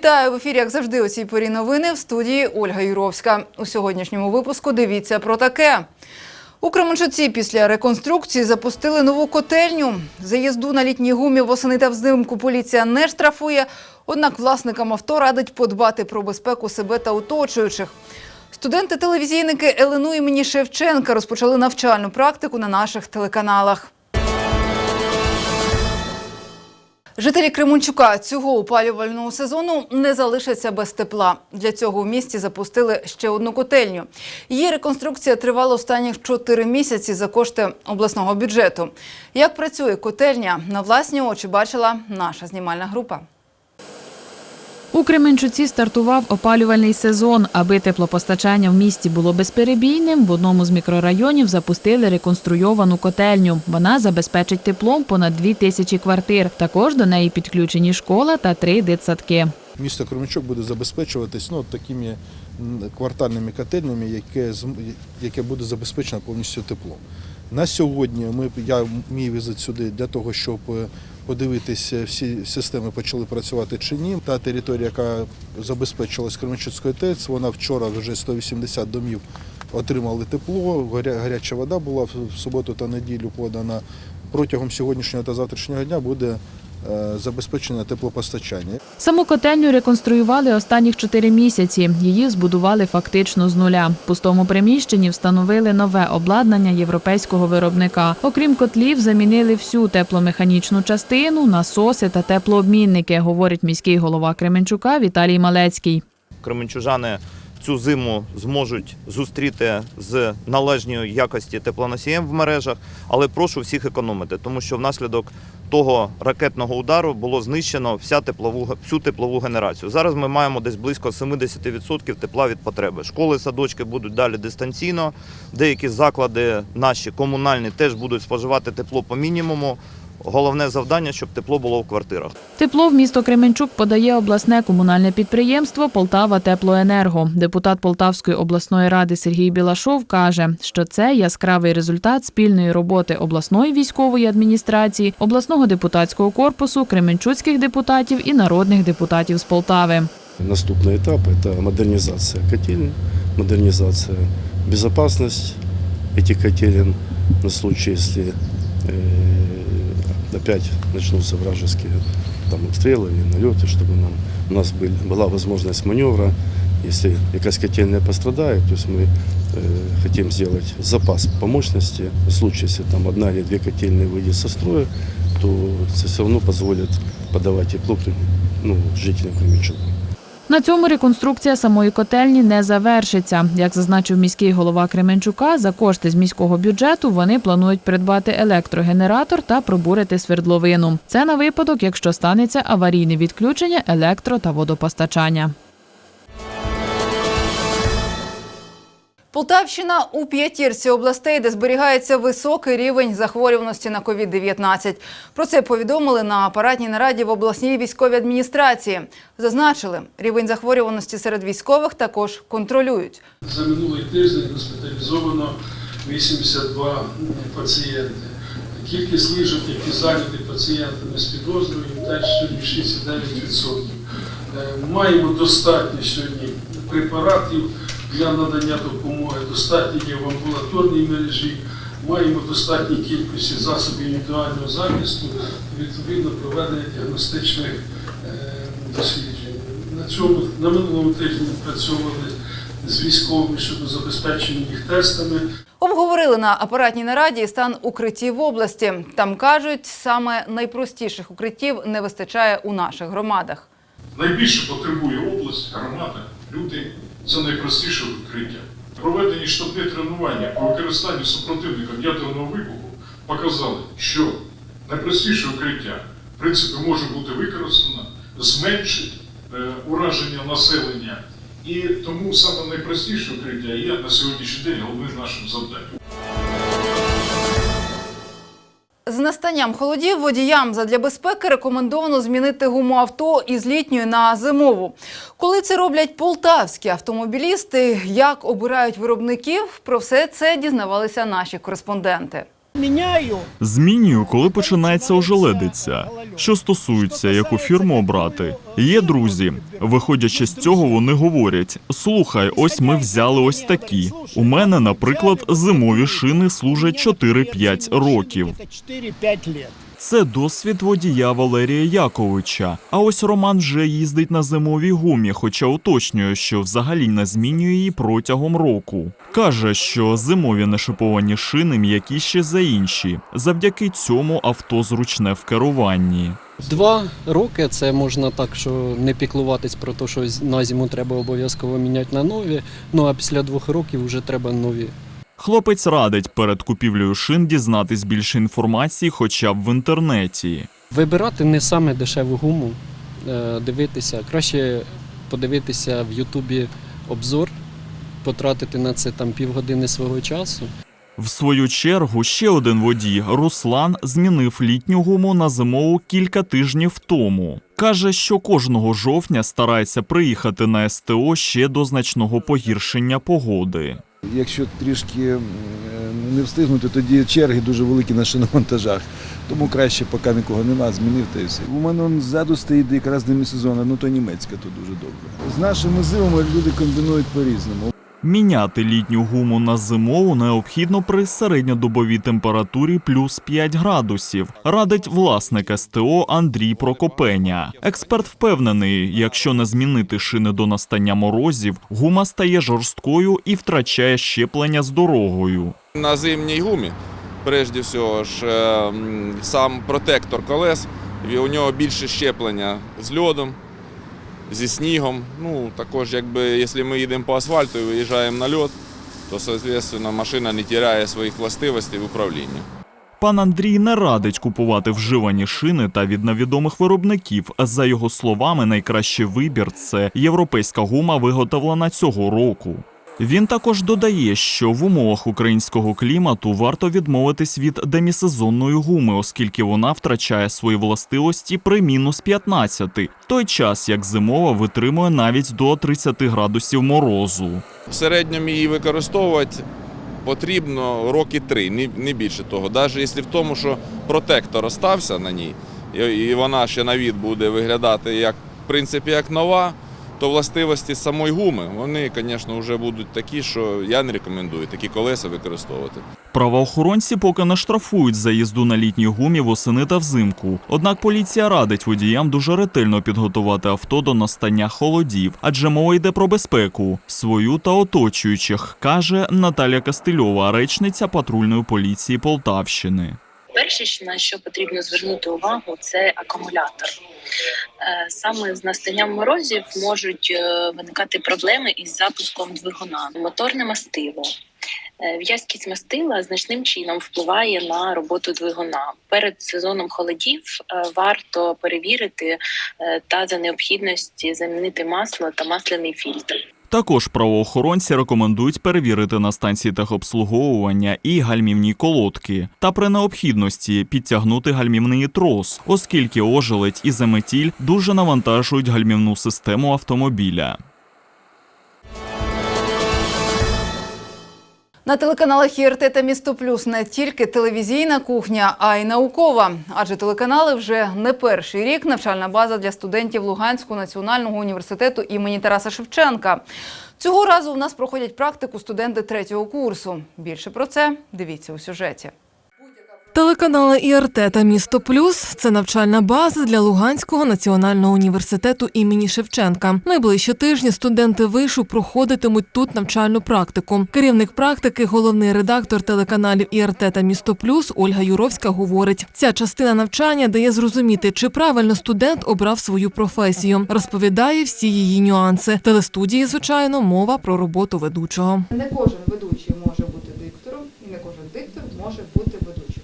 Вітаю в ефірі, як завжди, у цій порі новини в студії Ольга Юровська. У сьогоднішньому випуску дивіться про таке. У Кременчуці після реконструкції запустили нову котельню. За їзду на літній гумі восени та взимку поліція не штрафує, однак власникам авто радить подбати про безпеку себе та оточуючих. Студенти-телевізійники ЛНУ імені Шевченка розпочали навчальну практику на наших телеканалах. Жителі Кременчука цього опалювального сезону не залишаться без тепла. Для цього в місті запустили ще одну котельню. Її реконструкція тривала останніх чотири місяці за кошти обласного бюджету. Як працює котельня, на власні очі бачила наша знімальна група. У Кременчуці стартував опалювальний сезон. Аби теплопостачання в місті було безперебійним, в одному з мікрорайонів запустили реконструйовану котельню. Вона забезпечить теплом понад дві тисячі квартир. Також до неї підключені школа та три дитсадки. Місто Кременчук буде забезпечуватись ну, такими квартальними котельнями, яке, яке буде забезпечено повністю теплом. На сьогодні ми, я мій візит сюди для того, щоб е, подивитися, всі системи почали працювати чи ні. Та територія, яка забезпечилась Кременчуцькою ТЕЦ, вона вчора вже 180 домів отримали тепло, гаря- гаряча вода була в суботу та неділю подана. Протягом сьогоднішнього та завтрашнього дня буде е, забезпечено теплопостачання. Саму котельню реконструювали останніх чотири місяці. Її збудували фактично з нуля. В пустому приміщенні встановили нове обладнання європейського виробника. Окрім котлів, замінили всю тепломеханічну частину, насоси та теплообмінники, говорить міський голова Кременчука Віталій Малецький. кременчужани цю зиму зможуть зустріти з належною якості теплоносієм в мережах, але прошу всіх економити, тому що внаслідок того ракетного удару було знищено вся теплову всю теплову генерацію. Зараз ми маємо десь близько 70% тепла від потреби. Школи, садочки будуть далі дистанційно. Деякі заклади наші комунальні теж будуть споживати тепло по мінімуму. Головне завдання, щоб тепло було в квартирах. Тепло в місто Кременчук подає обласне комунальне підприємство Полтава Теплоенерго. Депутат Полтавської обласної ради Сергій Білашов каже, що це яскравий результат спільної роботи обласної військової адміністрації, обласного депутатського корпусу, кременчуцьких депутатів і народних депутатів з Полтави. Наступный этап – это модернизация котелен, модернизация, безопасность этих котелен на случай, если э, опять начнутся вражеские там, обстрелы и налеты, чтобы нам, у нас были, была возможность маневра. Если якась котельная пострадает, то есть мы э, хотим сделать запас по мощности. В случае, если там одна или две котельные выйдет со строя, то это все равно позволит подавать тепло ну, жителям Кременчука. На цьому реконструкція самої котельні не завершиться. Як зазначив міський голова Кременчука, за кошти з міського бюджету вони планують придбати електрогенератор та пробурити свердловину. Це на випадок, якщо станеться аварійне відключення електро та водопостачання. Полтавщина у п'ятірці областей, де зберігається високий рівень захворюваності на COVID-19. Про це повідомили на апаратній нараді в обласній військовій адміністрації. Зазначили, рівень захворюваності серед військових також контролюють. За минулий тиждень госпіталізовано 82 пацієнти. Кількість ліжок, які зайняті пацієнтами з підозрою, теж сьогодні 69%. Е, Маємо достатньо сьогодні препаратів для надання допомоги, достатньо є в амбулаторній мережі, маємо достатній кількості засобів індивідуального захисту, відповідно проведення діагностичних е, досліджень. На цьому на минулому тижні працювали з військовими щодо забезпечення їх тестами. Обговорили на апаратній нараді стан укриттів в області. Там кажуть, саме найпростіших укриттів не вистачає у наших громадах. Найбільше потребує область, громада, люди. Це найпростіше укриття. Проведені штабні тренування по використанню супротивником ядерного вибуху показали, що найпростіше укриття в принципі може бути використано, зменшить е, ураження населення. І тому саме найпростіше укриття є на сьогоднішній день головним нашим завданням. З настанням холодів водіям задля безпеки рекомендовано змінити гуму авто із літньої на зимову. Коли це роблять полтавські автомобілісти, як обирають виробників, про все це дізнавалися наші кореспонденти. Змінюю, коли починається ожеледиця. Що стосується, яку фірму обрати, є друзі. Виходячи з цього, вони говорять: слухай, ось ми взяли ось такі. У мене, наприклад, зимові шини служать 4-5 років. Це досвід водія Валерія Яковича. А ось Роман вже їздить на зимовій гумі, хоча уточнює, що взагалі не змінює її протягом року. Каже, що зимові нешиповані шини м'якіші за інші. Завдяки цьому авто зручне в керуванні. Два роки це можна так, що не піклуватись про те, що на зиму треба обов'язково міняти на нові. Ну а після двох років вже треба нові. Хлопець радить перед купівлею шин дізнатись більше інформації, хоча б в інтернеті. Вибирати не саме дешеву гуму, е, дивитися. Краще подивитися в Ютубі обзор, потратити на це там півгодини свого часу. В свою чергу ще один водій Руслан змінив літню гуму на зимову кілька тижнів тому. Каже, що кожного жовтня старається приїхати на СТО ще до значного погіршення погоди. Якщо трішки е, не встигнути, тоді черги дуже великі на шиномонтажах. Тому краще, поки нікого нема, змінив та й все. У мене он ззаду стоїть якраз демісезонна, ну то німецька, то дуже добре. З нашими зимами люди комбінують по-різному. Міняти літню гуму на зимову необхідно при середньодобовій температурі плюс 5 градусів, радить власник СТО Андрій Прокопеня. Експерт впевнений, якщо не змінити шини до настання морозів, гума стає жорсткою і втрачає щеплення з дорогою. На зимній гумі, прежде всього ж, е, сам протектор колес, у нього більше щеплення з льодом, зі снігом. Ну, також, якби, якщо ми їдемо по асфальту і виїжджаємо на льод, то, звісно машина не тіряє своїх властивостей в управлінні. Пан Андрій не радить купувати вживані шини та від невідомих виробників. За його словами, найкращий вибір це європейська гума, виготовлена цього року. Він також додає, що в умовах українського клімату варто відмовитись від демісезонної гуми, оскільки вона втрачає свої властивості при мінус 15, той час як зимова витримує навіть до 30 градусів морозу. В середньому її використовувати потрібно роки три, не, більше того. Навіть якщо в тому, що протектор остався на ній, і вона ще на від буде виглядати як, в принципі, як нова, то властивості самої гуми, вони, звісно, вже будуть такі, що я не рекомендую такі колеса використовувати. Правоохоронці поки не штрафують за їзду на літній гумі восени та взимку. Однак поліція радить водіям дуже ретельно підготувати авто до настання холодів, адже мова йде про безпеку свою та оточуючих, каже Наталя Кастильова, речниця патрульної поліції Полтавщини. Перше, на що потрібно звернути увагу, це акумулятор. Е, Саме з настанням морозів можуть е, виникати проблеми із запуском двигуна. Моторне мастило. Е, В'язкість мастила значним чином впливає на роботу двигуна. Перед сезоном холодів варто перевірити та за необхідності замінити масло та масляний фільтр. Також правоохоронці рекомендують перевірити на станції техобслуговування і гальмівні колодки, та при необхідності підтягнути гальмівний трос, оскільки ожеледь і заметіль дуже навантажують гальмівну систему автомобіля. На телеканалах ІРТ та Місто Плюс не тільки телевізійна кухня, а й наукова. Адже телеканали вже не перший рік навчальна база для студентів Луганського національного університету імені Тараса Шевченка. Цього разу у нас проходять практику студенти третього курсу. Більше про це дивіться у сюжеті. Телеканали ІРТ та Місто Плюс це навчальна база для Луганського національного університету імені Шевченка. Найближчі тижні студенти вишу проходитимуть тут навчальну практику. Керівник практики, головний редактор телеканалів ІРТ та Місто Плюс Ольга Юровська говорить: ця частина навчання дає зрозуміти, чи правильно студент обрав свою професію. Розповідає всі її нюанси. Телестудії, звичайно, мова про роботу ведучого. Не кожен ведучий може бути диктором, і не кожен диктор може бути ведучим.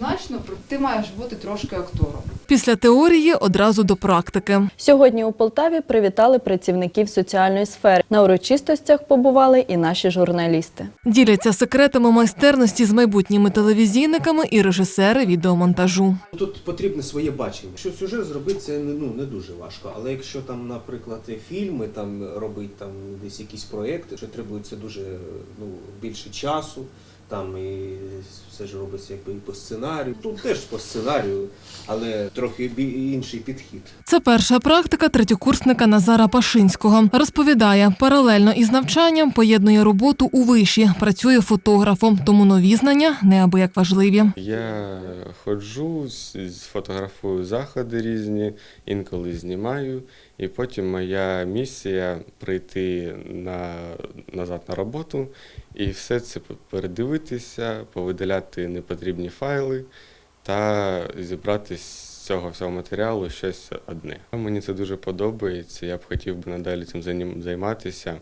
Однозначно, ти маєш бути трошки актором. Після теорії одразу до практики. Сьогодні у Полтаві привітали працівників соціальної сфери. На урочистостях побували і наші журналісти. Діляться секретами майстерності з майбутніми телевізійниками і режисери відеомонтажу. Тут потрібне своє бачення. Якщо сюжет зробити, це не, ну, не дуже важко. Але якщо там, наприклад, фільми там робити там десь якісь проекти, що требується дуже ну, більше часу, Там і все ж робиться якби і по сценарію. Тут теж по сценарію, але трохи інший підхід. Це перша практика третьокурсника Назара Пашинського. Розповідає, паралельно із навчанням поєднує роботу у виші, працює фотографом, тому нові знання неабияк важливі. Я ходжу, фотографую заходи різні, інколи знімаю, і потім моя місія прийти на, назад на роботу і все це передивитися, повидаляти непотрібні файли та зібрати з цього всього матеріалу щось одне. Мені це дуже подобається, я б хотів би надалі цим займатися.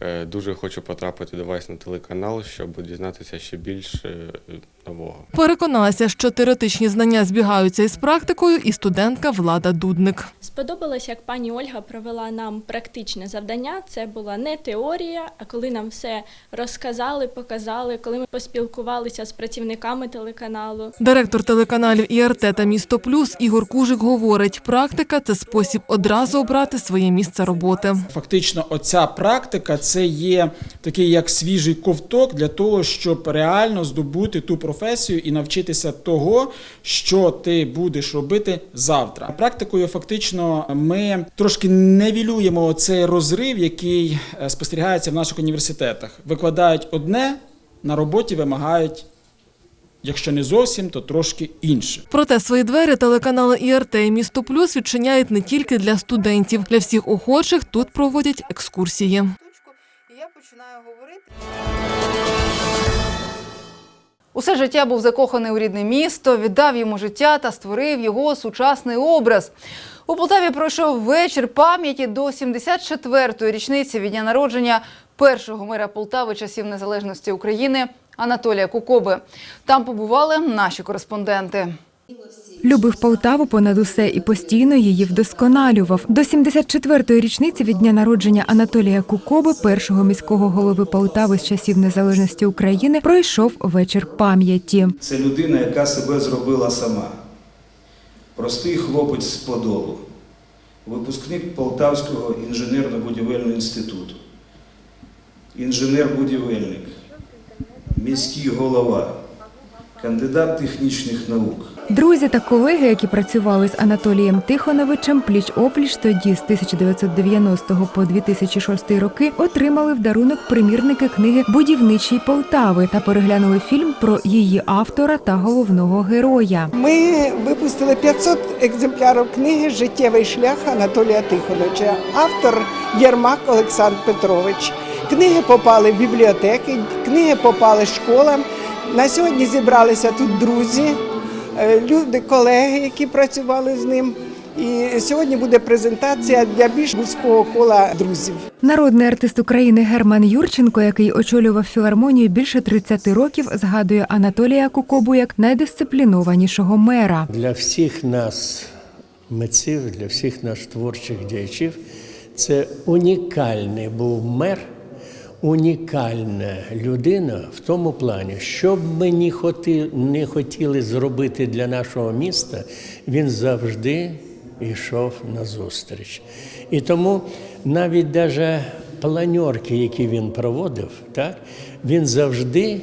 Е, Дуже хочу потрапити до вас на телеканал, щоб дізнатися ще більше е, нового. Переконалася, що теоретичні знання збігаються із практикою, і студентка Влада Дудник. Сподобалось, як пані Ольга провела нам практичне завдання. Це була не теорія, а коли нам все розказали, показали, коли ми поспілкувалися з працівниками телеканалу. Директор телеканалів ІРТ та Місто Плюс Ігор Кужик говорить, практика це спосіб одразу обрати своє місце роботи. Фактично, оця практика це є такий як свіжий ковток для того, щоб реально здобути ту професію і навчитися того, що ти будеш робити завтра. Практикою фактично ми трошки невілюємо цей розрив, який е, спостерігається в наших університетах. Викладають одне, на роботі вимагають. Якщо не зовсім, то трошки інше. Проте свої двері телеканали ІРТ і Місто Плюс відчиняють не тільки для студентів. Для всіх охочих тут проводять екскурсії. Я починаю говорити. Усе життя був закоханий у рідне місто, віддав йому життя та створив його сучасний образ. У Полтаві пройшов вечір пам'яті до 74-ї річниці від дня народження першого мера Полтави часів незалежності України Анатолія Кукоби. Там побували наші кореспонденти. Любив Полтаву понад усе і постійно її вдосконалював. До 74-ї річниці від дня народження Анатолія Кукоби, першого міського голови Полтави з часів незалежності України, пройшов вечір пам'яті. Це людина, яка себе зробила сама. Простий хлопець з Подолу, випускник Полтавського інженерно-будівельного інституту, інженер-будівельник, міський голова, кандидат технічних наук. Друзі та колеги, які працювали з Анатолієм Тихоновичем пліч опліч тоді з 1990 по 2006 роки, отримали в дарунок примірники книги Будівничий Полтави та переглянули фільм про її автора та головного героя. Ми випустили 500 екземплярів книги Життєвий шлях Анатолія Тихоновича, автор Єрмак Олександр Петрович. Книги попали в бібліотеки, книги попали школам. На сьогодні зібралися тут друзі, е, люди, колеги, які працювали з ним. І сьогодні буде презентація для більш вузького кола друзів. Народний артист України Герман Юрченко, який очолював філармонію більше 30 років, згадує Анатолія Кукобу як найдисциплінованішого мера. Для всіх нас, митців, для всіх наших творчих діячів, це унікальний був мер, унікальна людина в тому плані, що б ми не хоти- не хотіли зробити для нашого міста, він завжди йшов на зустріч. І тому навіть даже планьорки, які він проводив, так, він завжди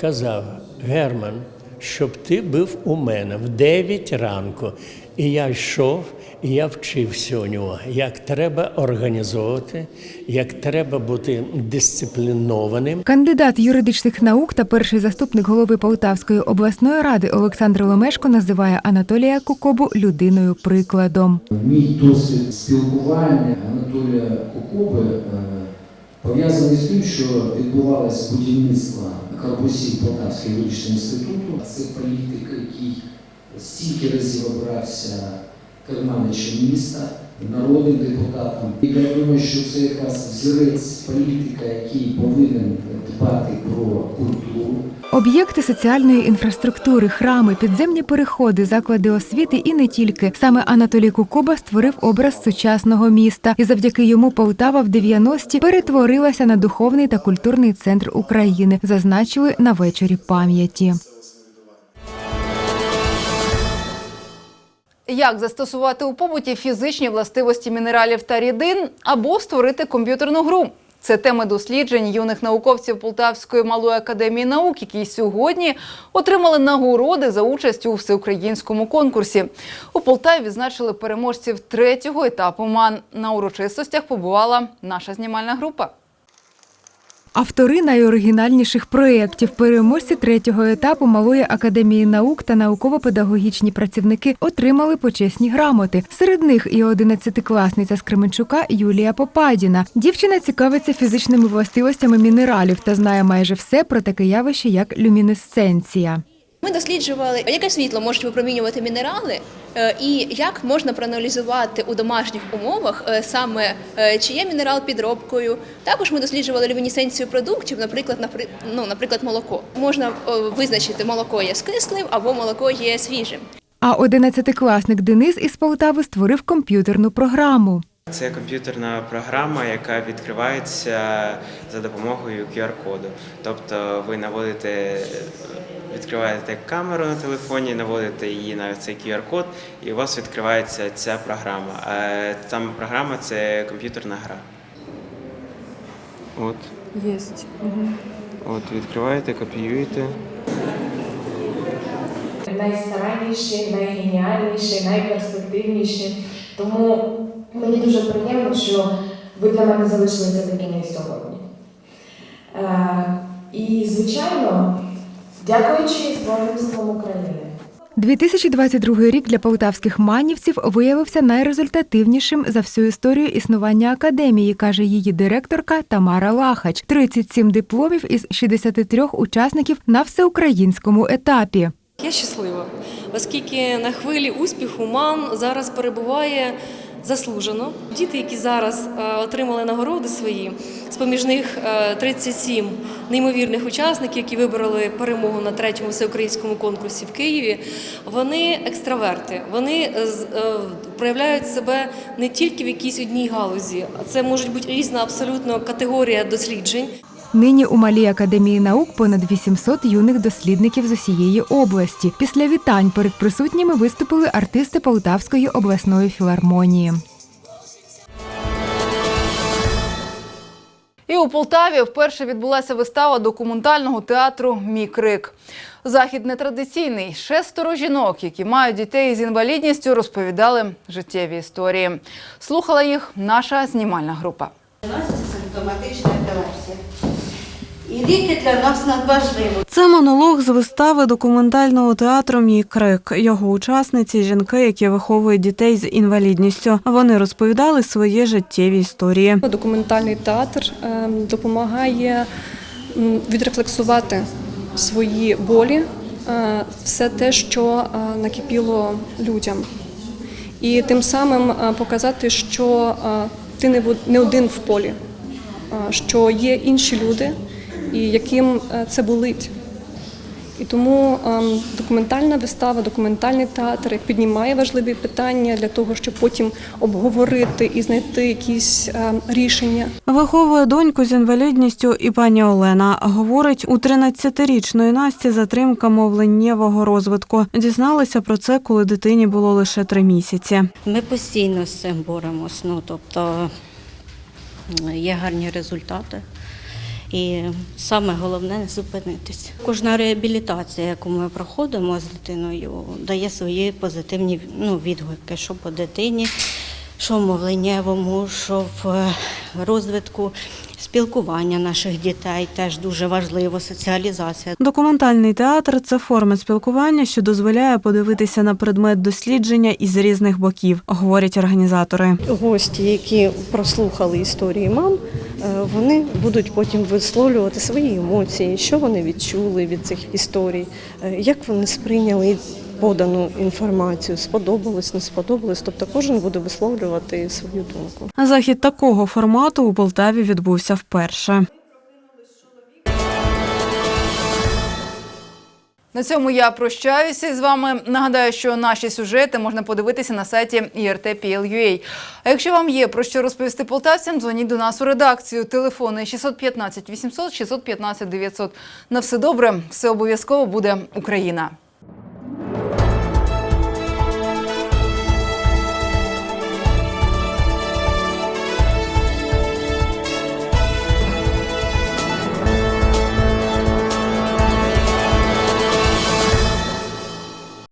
казав Герман, щоб ти був у мене в 9 ранку. І я йшов, і я вчився у нього, як треба організовувати, як треба бути дисциплінованим. Кандидат юридичних наук та перший заступник голови Полтавської обласної ради Олександр Ломешко називає Анатолія Кукобу людиною прикладом. Мій досвід спілкування Анатолія Кукоби е, пов'язаний з тим, що відбувалось будівництво корпусів Полтавський юридичного інституту. Це політик, який стільки разів обирався керманичем міста, народним депутатом. І я думаю, що це якраз взірець політика, який повинен дбати про культуру. Об'єкти соціальної інфраструктури, храми, підземні переходи, заклади освіти і не тільки. Саме Анатолій Кукоба створив образ сучасного міста, і завдяки йому Полтава в 90-ті перетворилася на духовний та культурний центр України, зазначили на вечорі пам'яті. Як застосувати у побуті фізичні властивості мінералів та рідин або створити комп'ютерну гру? Це теми досліджень юних науковців Полтавської малої академії наук, які сьогодні отримали нагороди за участь у всеукраїнському конкурсі. У Полтаві відзначили переможців третього етапу МАН. На урочистостях побувала наша знімальна група. Автори найоригінальніших проєктів, переможці третього етапу Малої академії наук та науково-педагогічні працівники отримали почесні грамоти. Серед них і одинадцятикласниця з Кременчука Юлія Попадіна. Дівчина цікавиться фізичними властивостями мінералів та знає майже все про таке явище, як люмінесценція. Ми досліджували, яке світло можуть випромінювати мінерали, е, і як можна проаналізувати у домашніх умовах е, саме е, чи є мінерал підробкою. Також ми досліджували люмінесценцію продуктів, наприклад, напри- ну, наприклад, молоко. Можна визначити, молоко є скислим або молоко є свіжим. А одинадцятикласник Денис із Полтави створив комп'ютерну програму. Це комп'ютерна програма, яка відкривається за допомогою QR-коду. Тобто ви наводите, відкриваєте камеру на телефоні, наводите її на цей QR-код, і у вас відкривається ця програма. Е, Там програма це комп'ютерна гра. От, Єсть. от відкриваєте, копіюєте. Найстаранніші, найгеніальніші, найперспективніші. Тому мені дуже приємно, що ви для мене залишилися такими і сьогодні. Е, і, звичайно, дякуючи Збройним силам України. 2022 рік для полтавських манівців виявився найрезультативнішим за всю історію існування академії, каже її директорка Тамара Лахач. 37 дипломів із 63 учасників на всеукраїнському етапі. Я щаслива, оскільки на хвилі успіху МАН зараз перебуває заслужено. Діти, які зараз е, отримали нагороди свої, з поміж них е, 37 неймовірних учасників, які вибороли перемогу на третьому всеукраїнському конкурсі в Києві, вони екстраверти. Вони е, е, проявляють себе не тільки в якійсь одній галузі, а це може бути різна абсолютно категорія досліджень. Нині у малій академії наук понад 800 юних дослідників з усієї області. Після вітань перед присутніми виступили артисти Полтавської обласної філармонії. І у Полтаві вперше відбулася вистава документального театру Мій крик. Захід нетрадиційний. Шестеро жінок, які мають дітей з інвалідністю, розповідали життєві історії. Слухала їх наша знімальна група. симптоматична епілепсія. І ліки для нас надважливі. Це монолог з вистави документального театру Мій крик. Його учасниці жінки, які виховують дітей з інвалідністю. Вони розповідали свої життєві історії. Документальний театр е, допомагає відрефлексувати свої болі, е, все те, що е, накипіло людям, і тим самим е, показати, що ти не один в полі, що є інші люди, і яким е, це болить. І тому ем, документальна вистава, документальний театр піднімає важливі питання для того, щоб потім обговорити і знайти якісь ем, рішення. Виховує доньку з інвалідністю і пані Олена. Говорить, у 13-річної Насті затримка мовленнєвого розвитку. Дізналися про це, коли дитині було лише три місяці. Ми постійно з цим боремось. Ну, тобто є гарні результати. І саме головне не зупинитись. Кожна реабілітація, яку ми проходимо з дитиною, дає свої позитивні ну, відгуки, що по дитині, що в мовленнєвому, що в е, розвитку спілкування наших дітей теж дуже важливо, соціалізація. Документальний театр це форма спілкування, що дозволяє подивитися на предмет дослідження із різних боків, говорять організатори. Гості, які прослухали історії мам, е, вони будуть потім висловлювати свої емоції, що вони відчули від цих історій, е, як вони сприйняли подану інформацію, сподобалось, не сподобалось. Тобто кожен буде висловлювати свою думку. Захід такого формату у Полтаві відбувся вперше. На цьому я прощаюся з вами. Нагадаю, що наші сюжети можна подивитися на сайті IRT.PL.UA. А якщо вам є про що розповісти полтавцям, дзвоніть до нас у редакцію. Телефони 615 800 615 900. На все добре, все обов'язково буде Україна.